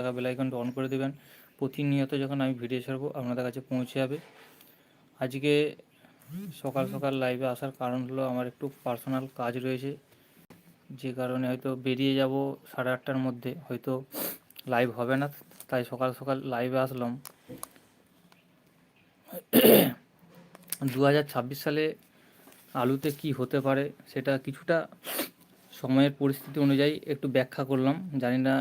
থাকা বেলাইকনটা অন করে দেবেন। প্রতিনিয়ত যখন আমি ভিডিও ছাড়বো, আপনাদের কাছে পৌঁছে যাবে। আজকে সকাল সকাল লাইভে আসার কারণ হলো আমার একটু পার্সোনাল কাজ রয়েছে। যে কারণে হয়তো বেরিয়ে যাব সাড়ে আটটার মধ্যে, হয়তো লাইভ হবে না, তাই সকাল সকাল লাইভে আসলাম। দু হাজার ছাব্বিশ সালে আলুতে কি হতে পারে, সেটা কিছুটা সময়ের পরিস্থিতি অনুযায়ী একটু ব্যাখ্যা করলাম। জানি না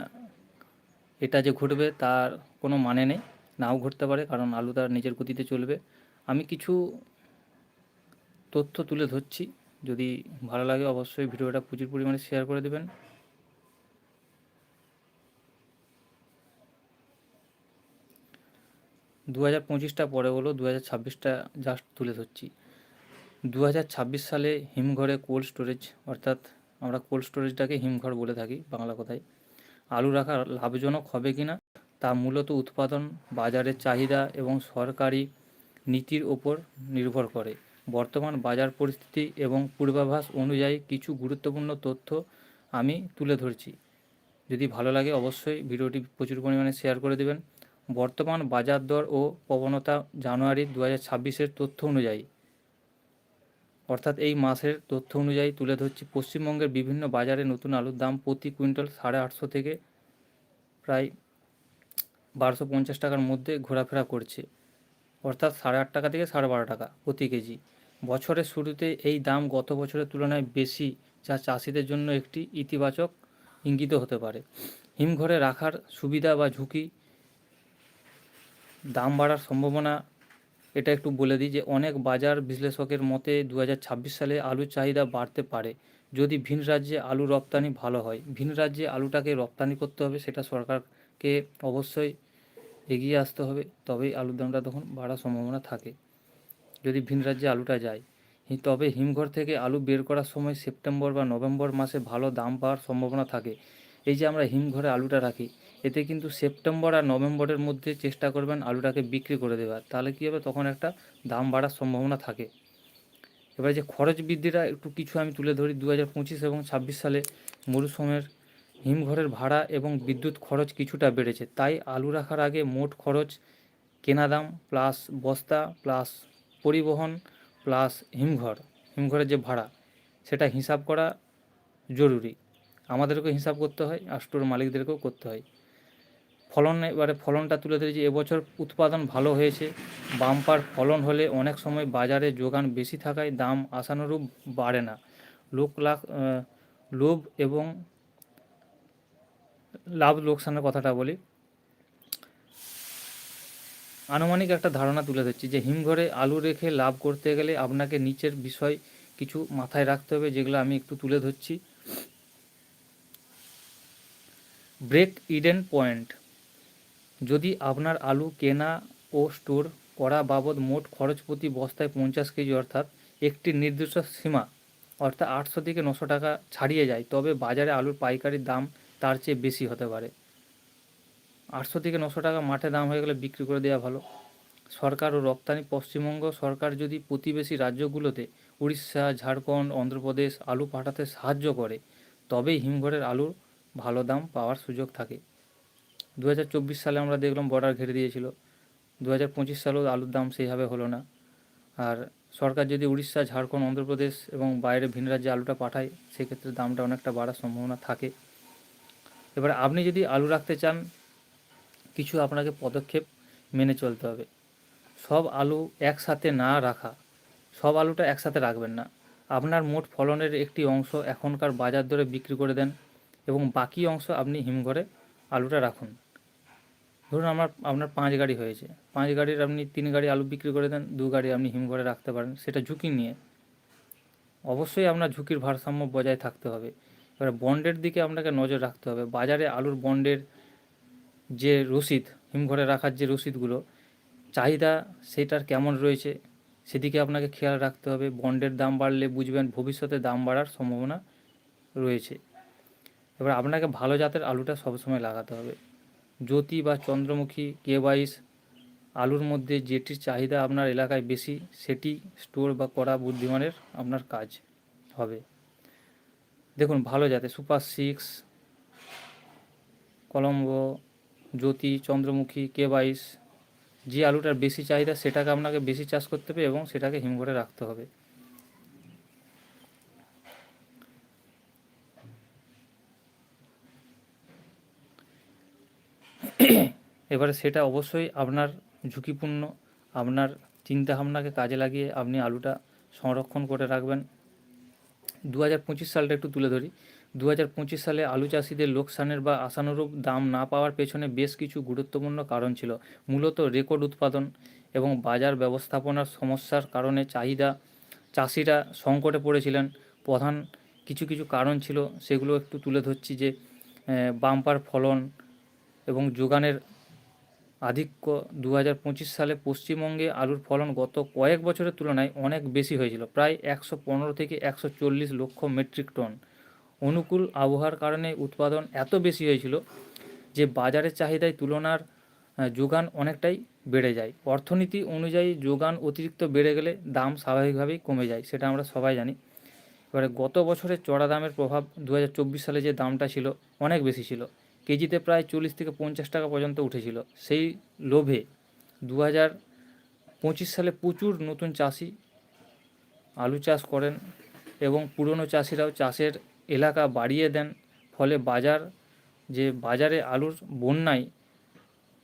এটা যে ঘটবে তার কোনো মানে নেই। নাও ঘটতে পারে, কারণ আলু তার নিজের গতিতে চলবে। আমি কিছু তথ্য তুলে ধরছি। যদি ভালো লাগে অবশ্যই ভিডিওটা প্রচুর পরিমাণে শেয়ার করে দেবেন। দু হাজার পঁচিশটা পরে হলো দু হাজার ছাব্বিশটা জাস্ট তুলে ধরছি। দু হাজার ছাব্বিশ সালে হিমঘরে কোল্ড স্টোরেজ অর্থাৎ আমরা কোল্ড স্টোরেজটাকে হিমঘর বলে থাকি বাংলা কথায়। আলু রাখা লাভজনক হবে কি না তা মূলত উৎপাদন, বাজারের চাহিদা এবং সরকারি নীতির ওপর নির্ভর করে। বর্তমান বাজার পরিস্থিতি এবং পূর্বাভাস অনুযায়ী কিছু গুরুত্বপূর্ণ তথ্য আমি তুলে ধরছি। যদি ভালো লাগে অবশ্যই ভিডিওটি প্রচুর পরিমাণে শেয়ার করে দেবেন। বর্তমান বাজার দর ও প্রবণতা জানুয়ারি দু হাজার তথ্য অনুযায়ী অর্থাৎ এই মাসের তথ্য অনুযায়ী তুলে ধরছি, পশ্চিমবঙ্গের বিভিন্ন বাজারে নতুন আলুর দাম প্রতি কুইন্টাল সাড়ে আটশো থেকে প্রায় বারোশো পঞ্চাশ টাকার মধ্যে ঘোরাফেরা করছে। অর্থাৎ সাড়ে আট টাকা থেকে সাড়ে বারো টাকা প্রতি কেজি। বছরের শুরুতে এই দাম গত বছরের তুলনায় বেশি, যা চাষিদের জন্য একটি ইতিবাচক ইঙ্গিত হতে পারে। হিমঘরে রাখার সুবিধা বা ঝুঁকি দাম বাড়ার সম্ভাবনা এটা একটু বলে দিই যে অনেক বাজার বিশ্লেষকের মতে দু হাজার ছাব্বিশ সালে আলুর চাহিদা বাড়তে পারে। যদি ভিন রাজ্যে আলু রপ্তানি ভালো হয়, ভিন রাজ্যে আলুটাকে রপ্তানি করতে হবে সেটা সরকারকে অবশ্যই এগিয়ে আসতে হবে, তবেই আলুর দামটা তখন বাড়ার সম্ভাবনা থাকে। যদি ভিন রাজ্যে আলুটা যায় তবে হিমঘর থেকে আলু বের করার সময় সেপ্টেম্বর বা নভেম্বর মাসে ভালো দাম পাওয়ার সম্ভাবনা থাকে। এই যে আমরা হিমঘরে আলুটা রাখি এতে কিন্তু সেপ্টেম্বর আর নভেম্বরের মধ্যে চেষ্টা করবেন আলুটাকে বিক্রি করে দেওয়ার। তাহলে কী হবে? তখন একটা দাম বাড়ার সম্ভাবনা থাকে। এবার যে খরচ বৃদ্ধিটা একটু কিছু আমি তুলে ধরি। দু হাজার পঁচিশ এবং ছাব্বিশ সালে মরুসুমের হিমঘরের ভাড়া এবং বিদ্যুৎ খরচ কিছুটা বেড়েছে। তাই আলু রাখার আগে মোট খরচ, কেনা দাম প্লাস বস্তা প্লাস পরিবহন প্লাস হিমঘর, হিমঘরের যে ভাড়া, সেটা হিসাব করা জরুরি। আমাদেরকেও হিসাব করতে হয়, আর স্টোর মালিকদেরকেও করতে হয়। ফলন, এবারে ফলনটা তুলে ধরেছি, এবছর উৎপাদন ভালো হয়েছে। বাম্পার ফলন হলে অনেক সময় বাজারে যোগান বেশি থাকায় দাম আশানুরূপ বাড়ে না। লোক লাখ লোভ এবং লাভ লোকসানের কথাটা বলি। আনুমানিক একটা ধারণা তুলে ধরছি যে হিমঘরে আলু রেখে লাভ করতে গেলে আপনাকে নিচের বিষয় কিছু মাথায় রাখতে হবে, যেগুলো আমি একটু তুলে ধরছি। Break even point. যদি আপনার আলু কেনা ও স্টোর করা বাবদ মোট খরচ প্রতি বস্তায় পঞ্চাশ কেজি অর্থাৎ একটি নির্দিষ্ট সীমা, অর্থাৎ আটশো থেকে নশো টাকা ছাড়িয়ে যায়, তবে বাজারে আলুর পাইকারি দাম তার চেয়ে বেশি হতে পারে। আটশো থেকে নশো টাকা মাঠে দাম হয়ে গেলে বিক্রি করে দেওয়া ভালো। সরকার ও রপ্তানি পশ্চিমবঙ্গ সরকার যদি প্রতিবেশী রাজ্যগুলোতে উড়িষ্যা, ঝাড়খণ্ড, অন্ধ্রপ্রদেশ আলু পাঠাতে সাহায্য করে, তবেই হিমঘরের আলুর ভালো দাম পাওয়ার সুযোগ থাকে। দু হাজার চব্বিশ সালে আমরা দেখলাম বর্ডার ঘিরে দিয়েছিল। দু হাজার পঁচিশ সালেও আলুর দাম সেইভাবে হলো না। আর সরকার যদি উড়িষ্যা, ঝাড়খণ্ড, অন্ধ্রপ্রদেশ এবং বাইরে ভিন রাজ্যে আলুটা পাঠায়, সেক্ষেত্রে দামটা অনেকটা বাড়ার সম্ভাবনা থাকে। এবার আপনি যদি আলু রাখতে চান, কিছু আপনাকে পদক্ষেপ মেনে চলতে হবে। সব আলু একসাথে না রাখা, সব আলুটা একসাথে রাখবেন না। আপনার মোট ফলনের একটি অংশ এখনকার বাজার দরে বিক্রি করে দেন এবং বাকি অংশ আপনি হিমঘরে আলুটা রাখুন। ধরুন আমার, আপনার পাঁচ গাড়ি হয়েছে। পাঁচ গাড়ির আপনি তিন গাড়ি আলু বিক্রি করে দেন, দু গাড়ি আপনি হিমঘরে রাখতে পারেন, সেটা ঝুঁকি নিয়ে। অবশ্যই আপনার ঝুঁকির ভারসাম্য বজায় থাকতে হবে। এবার বন্ডের দিকে আপনাকে নজর রাখতে হবে। বাজারে আলুর বন্ডের যে রসিদ হিমঘরে রাখার যে রসিদগুলো, চাহিদা সেটার কেমন রয়েছে, সেদিকে আপনাকে খেয়াল রাখতে হবে। বন্ডের দাম বাড়লে বুঝবেন ভবিষ্যতে দাম বাড়ার সম্ভাবনা রয়েছে। এবার আপনাকে ভালো জাতের আলুটা সবসময় লাগাতে হবে। জ্যোতি বা চন্দ্রমুখী কে বাইশ, আলুর মধ্যে যেটির চাহিদা আপনার এলাকায় বেশি, সেটি স্টোর বা করা বুদ্ধিমানের আপনার কাজ হবে। দেখুন, ভালো জাতের সুপার সিক্স, কলম্বো, জ্যোতি, চন্দ্রমুখী, কে বাইশ, যে আলুটার বেশি চাহিদা, সেটাকে আপনাকে বেশি চাষ করতে হবে এবং সেটাকে হিমঘরে রাখতে হবে। এবারে সেটা অবশ্যই আপনার ঝুঁকিপূর্ণ, আপনার চিন্তাভাবনাকে কাজে লাগিয়ে আপনি আলুটা সংরক্ষণ করে রাখবেন। দু হাজার পঁচিশ সালটা একটু তুলে ধরি। দু হাজার পঁচিশ সালে আলু চাষিদের লোকসানের বা আশানুরূপ দাম না পাওয়ার পেছনে বেশ কিছু গুরুত্বপূর্ণ কারণ ছিল। মূলত রেকর্ড উৎপাদন এবং বাজার ব্যবস্থাপনার সমস্যার কারণে চাহিদা, চাষিরা সংকটে পড়েছিলেন। প্রধান কিছু কিছু কারণ ছিল, সেগুলো একটু তুলে ধরছি যে বাম্পার ফলন এবং যোগানের আধিক্য। দু হাজার পঁচিশ সালে পশ্চিমবঙ্গে আলুর ফলন গত কয়েক বছরের তুলনায় অনেক বেশি হয়েছিল, প্রায় একশো পনেরো থেকে একশো চল্লিশ লক্ষ মেট্রিক টন। অনুকূল আবহাওয়ার কারণে উৎপাদন এত বেশি হয়েছিল যে বাজারের চাহিদায় তুলনার যোগান অনেকটাই বেড়ে যায়। অর্থনীতি অনুযায়ী যোগান অতিরিক্ত বেড়ে গেলে দাম স্বাভাবিকভাবেই কমে যায়, সেটা আমরা সবাই জানি। এবারে গত বছরের চড়া দামের প্রভাব দু হাজার চব্বিশ সালে যে দামটা ছিল অনেক বেশি ছিল। কেজিতে প্রায় চল্লিশ থেকে পঞ্চাশ টাকা পর্যন্ত উঠেছিল। সেই লোভে দু হাজার পঁচিশ সালে প্রচুর নতুন চাষি আলু চাষ করেন এবং পুরনো চাষিরাও চাষের এলাকা বাড়িয়ে দেন। ফলে বাজার, যে বাজারে আলুর বন্যায়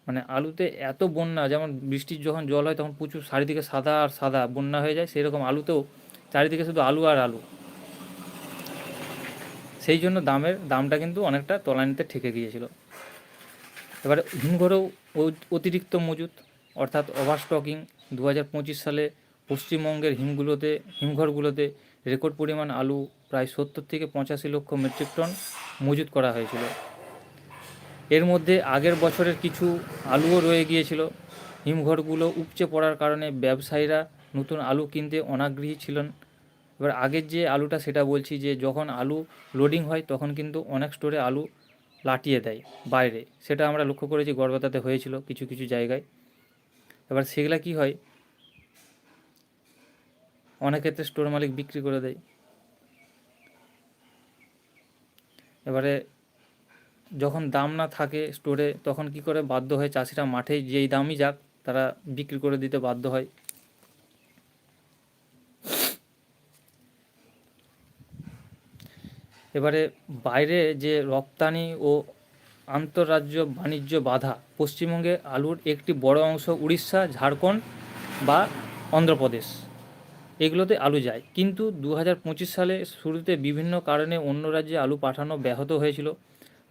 মানে আলুতে এত বন্যা, যেমন বৃষ্টির যখন জল হয় তখন প্রচুর চারিদিকে সাদা আর সাদা বন্যা হয়ে যায়, সেরকম আলুতেও চারিদিকে শুধু আলু আর আলু। সেই জন্য দামের, দামটা কিন্তু অনেকটা তলানিতে ঠেকে গিয়েছিল। এবারে হিমঘরেও অতিরিক্ত মজুত, অর্থাৎ ওভার স্টকিং দু হাজার সালে পশ্চিমবঙ্গের হিমগুলোতে, হিমঘরগুলোতে রেকর্ড পরিমাণ আলু প্রায় সত্তর থেকে পঁচাশি লক্ষ মেট্রিক টন মজুত করা হয়েছিল। এর মধ্যে আগের বছরের কিছু আলুও রয়ে গিয়েছিল। হিমঘরগুলো উপচে পড়ার কারণে ব্যবসায়ীরা নতুন আলু কিনতে অনাগ্রহী ছিলেন। এবার আগের যে আলুটা সেটা বলছি যে যখন আলু লোডিং হয় তখন কিন্তু অনেক স্টোরে আলু লাটিয়ে দেয় বাইরে। সেটা আমরা লক্ষ্য করেছি গড়বেতাতে হয়েছিল কিছু কিছু জায়গায়। এবার সেগুলা কি হয়? অনেক ক্ষেত্রে স্টোর মালিক বিক্রি করে দেয়। এবারে যখন দাম না থাকে স্টোরে তখন কি করে বাধ্য হয়? চাষিরা মাঠে যেই দামই যাক, তারা বিক্রি করে দিতে বাধ্য হয়। এবারে বাইরে যে রপ্তানি ও আন্তঃরাজ্য বাণিজ্য বাধা, পশ্চিমবঙ্গে আলুর একটি বড় অংশ উড়িষ্যা, ঝাড়খণ্ড বা অন্ধ্রপ্রদেশ। এগুলোতে আলু যায়। কিন্তু দু হাজার পঁচিশ সালে শুরুতে বিভিন্ন কারণে অন্য রাজ্যে আলু পাঠানো ব্যাহত হয়েছিল।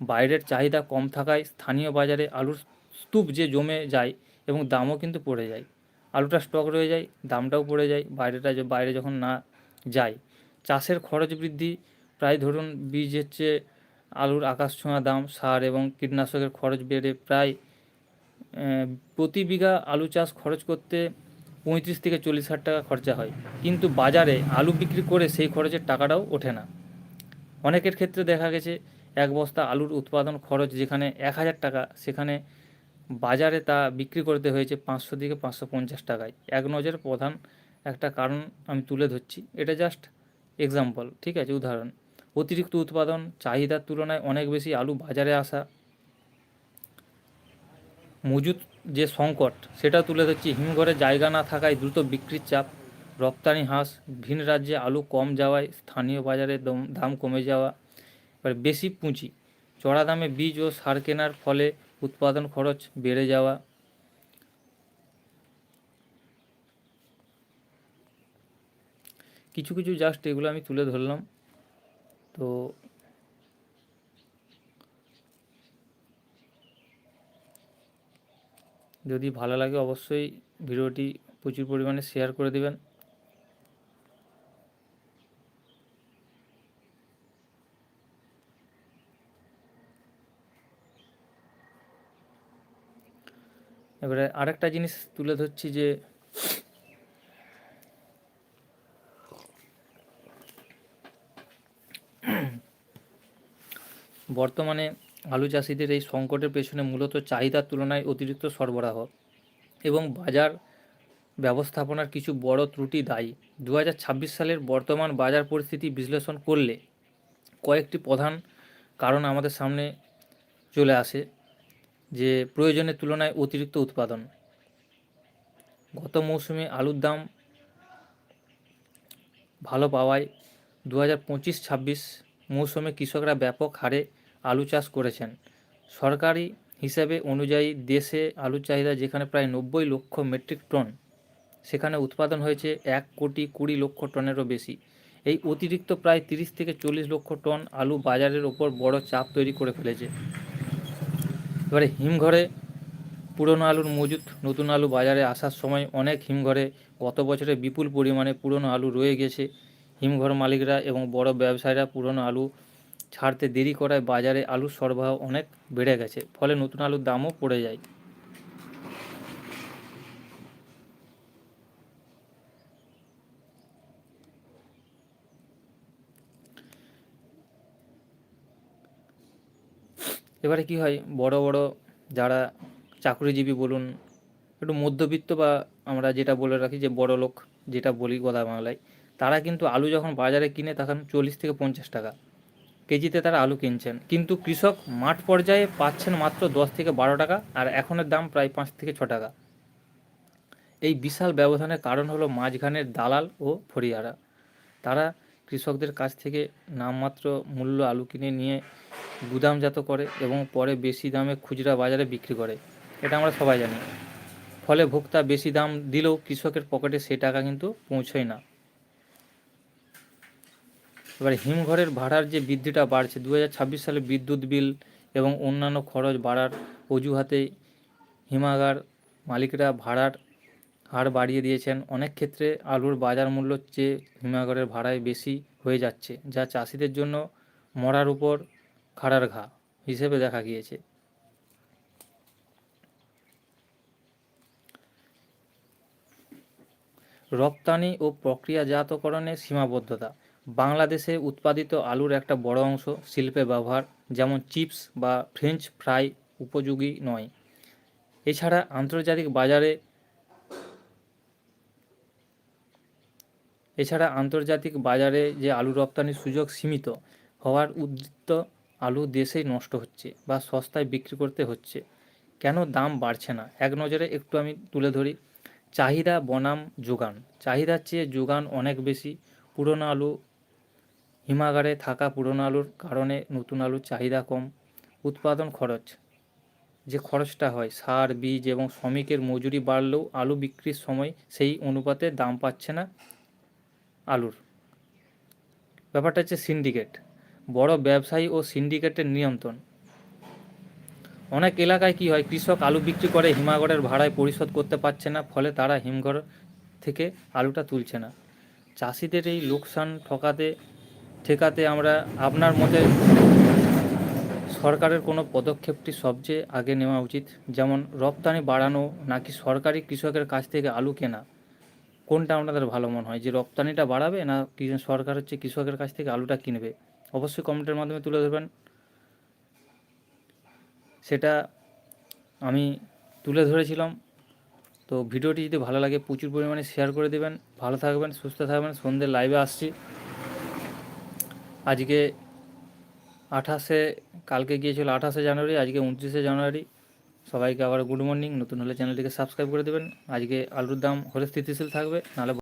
বাইরের চাহিদা কম থাকায় স্থানীয় বাজারে আলুর স্তূপ যে জমে যায় এবং দামও কিন্তু পড়ে যায়। আলুটা স্টক রয়ে যায়, দামটাও পড়ে যায়, বাইরেটা বাইরে যখন না যায়। চাষের খরচ বৃদ্ধি প্রায় ধরুন বীজের চেয়ে আলুর আকাশ ছোঁয়া দাম, সার এবং কীটনাশকের খরচ বেড়ে প্রায় প্রতি বিঘা আলু চাষ খরচ করতে পঁয়ত্রিশ থেকে চল্লিশ হাজার টাকা খরচা হয়। কিন্তু বাজারে আলু বিক্রি করে সেই খরচের টাকাটাও ওঠে না। অনেকের ক্ষেত্রে দেখা গেছে, এক বস্তা আলুর উৎপাদন খরচ যেখানে এক হাজার টাকা, সেখানে বাজারে তা বিক্রি করতে হয়েছে পাঁচশো থেকে পাঁচশো পঞ্চাশ টাকায়। এক নজর প্রধান একটা কারণ আমি তুলে ধরছি। এটা জাস্ট এক্সাম্পল ঠিক আছে, উদাহরণ। অতিরিক্ত উৎপাদন, চাহিদার তুলনায় অনেক বেশি আলু বাজারে আসা। মজুত যে সংকট, সেটা তুলে ধরছি। হিমঘরে জায়গা না থাকায় দ্রুত বিক্রির চাপ, রপ্তানি হ্রাস, ভিন রাজ্যে আলু কম যাওয়ায় স্থানীয় বাজারে দম- কমে যাওয়া, এবার বেশি পুঁজি। চড়া দামে বীজ ও সার কেনার ফলে উৎপাদন খরচ বেড়ে যাওয়া। কিছু কিছু জাস্ট এগুলো আমি তুলে ধরলাম। তো যদি ভালো লাগে অবশ্যই ভিডিওটি প্রচুর পরিমাণে শেয়ার করে দেবেন। এবারে আরেকটা জিনিস তুলে ধরছি যে বর্তমানে আলু চাষিদের এই সংকটের পেছনে মূলত চাহিদার তুলনায় অতিরিক্ত সরবরাহ এবং বাজার ব্যবস্থাপনার কিছু বড় ত্রুটি দায়ী। দু হাজার ছাব্বিশ সালের বর্তমান বাজার পরিস্থিতি বিশ্লেষণ করলে কয়েকটি প্রধান কারণ আমাদের সামনে চলে আসে, যে প্রয়োজনের তুলনায় অতিরিক্ত উৎপাদন। গত মৌসুমে আলুর দাম ভালো পাওয়ায় দু হাজার পঁচিশ ছাব্বিশ মৌসুমে কৃষকরা ব্যাপক হারে আলু চাষ করেছেন। সরকারি হিসাবে অনুযায়ী দেশে আলুর চাহিদা যেখানে প্রায় নব্বই লক্ষ মেট্রিক টন, সেখানে উৎপাদন হয়েছে এক কোটি কুড়ি লক্ষ টনেরও বেশি। এই অতিরিক্ত প্রায় তিরিশ থেকে চল্লিশ লক্ষ টন আলু বাজারের ওপর বড় চাপ তৈরি করে ফেলেছে। এবারে হিমঘরে পুরনো আলুর মজুত, নতুন আলু বাজারে আসার সময় অনেক হিমঘরে গত বছরে বিপুল পরিমাণে পুরনো আলু রয়ে গেছে। হিমঘর মালিকরা এবং বড় ব্যবসায়ীরা পুরনো আলু ছাড়তে দেরি করায় বাজারে আলুর সরবরাহ অনেক বেড়ে গেছে, ফলে নতুন আলুর দামও পড়ে যায়। এবারে কি হয়, বড় বড় যারা চাকরিজীবী বলুন, একটু মধ্যবিত্ত বা আমরা যেটা বলে রাখি যে বড় লোক, যেটা বলি গদা বাংলায় তারা কিন্তু আলু যখন বাজারে কিনে তখন চল্লিশ থেকে পঞ্চাশ টাকা। কেজিতে তারা আলু কিনছেন। কিন্তু কৃষক মাঠ পর্যায়ে পাচ্ছেন মাত্র দশ থেকে বারো টাকা আর এখনের দাম প্রায় পাঁচ থেকে ছ টাকা। এই বিশাল ব্যবধানের কারণ হলো মাঝখানের দালাল ও ফরিয়ারা তারা কৃষকদের কাছ থেকে নামমাত্র মূল্য আলু কিনে নিয়ে গুদামজাত করে এবং পরে বেশি দামে খুচরা বাজারে বিক্রি করে। এটা আমরা সবাই জানি। ফলে ভোক্তা বেশি দাম দিলেও কৃষকের পকেটে সেই টাকা কিন্তু পৌঁছয় না। এবারে হিমঘরের ভাড়ার যে বৃদ্ধিটা বাড়ছে দু হাজার ছাব্বিশ সালে বিদ্যুৎ বিল এবং অন্যান্য খরচ বাড়ার অজুহাতে হিমাগার মালিকরা ভাড়ার হার বাড়িয়ে দিয়েছেন। অনেক ক্ষেত্রে আলুর বাজার মূল্যর চেয়ে হিমাগারের ভাড়ায় বেশি হয়ে যাচ্ছে, যা চাষিদের জন্য মরার উপর খাড়ার ঘা হিসেবে দেখা গিয়েছে। রপ্তানি ও প্রক্রিয়াজাতকরণের সীমাবদ্ধতা বাংলাদেশে উৎপাদিত আলুর একটা বড় অংশ শিল্পে ব্যবহার, যেমন চিপস বা ফ্রেঞ্চ ফ্রাই উপযোগী নয়। এছাড়া আন্তর্জাতিক বাজারে, এছাড়া আন্তর্জাতিক বাজারে যে আলু রপ্তানির সুযোগ সীমিত হওয়ার উদ্বৃত্ত আলু দেশেই নষ্ট হচ্ছে বা সস্তায় বিক্রি করতে হচ্ছে। কেন দাম বাড়ছে না? এক নজরে একটু আমি তুলে ধরি। চাহিদা বনাম যোগান। চাহিদার চেয়ে যোগান অনেক বেশি। পুরনো আলু হিমাগারে থাকা পুরনো আলুর কারণে নতুন আলুর চাহিদা কম। উৎপাদন খরচ। যে খরচটা হয়, সার, বীজ এবং শ্রমিকের মজুরি বাড়লেও আলু বিক্রির সময় সেই অনুপাতে দাম পাচ্ছে না আলুর। ব্যাপারটা হচ্ছে সিন্ডিকেট। বড় ব্যবসায়ী ও সিন্ডিকেটের নিয়ন্ত্রণ। অনেক এলাকায় কি হয়, কৃষক আলু বিক্রি করে হিমাগড়ের ভাড়ায় পরিশোধ করতে পারছে না, ফলে তারা হিমঘর থেকে আলুটা তুলছে না। চাষিদের এই লোকসান ঠকাতে ঠেকাতে আমরা আপনার মতে সরকারের কোনো পদক্ষেপটি সবচেয়ে আগে নেওয়া উচিত? যেমন, রপ্তানি বাড়ানো নাকি সরকারি কৃষকের কাছ থেকে আলু কেনা? কোনটা আপনাদের ভালো মনে হয়? যে রপ্তানিটা বাড়াবে না সরকার হচ্ছে কৃষকের কাছ থেকে আলুটা কিনবে? অবশ্যই কমেন্টের মাধ্যমে তুলে ধরবেন। সেটা আমি তুলে ধরেছিলাম। তো ভিডিওটি যদি ভালো লাগে, প্রচুর পরিমাণে শেয়ার করে দেবেন। ভালো থাকবেন, সুস্থ থাকবেন। সন্ধ্যে লাইভে আসছি। আজকে আঠাশে, কালকে গিয়েছিল আঠাশে জানুয়ারি, আজকে উনত্রিশে জানুয়ারি। সবাইকে আবার গুড মর্নিং নতুন হলে চ্যানেলটিকে সাবস্ক্রাইব করে দেবেন। আজকে আলুর দাম হলে স্থিতিশীল থাকবে, নাহলে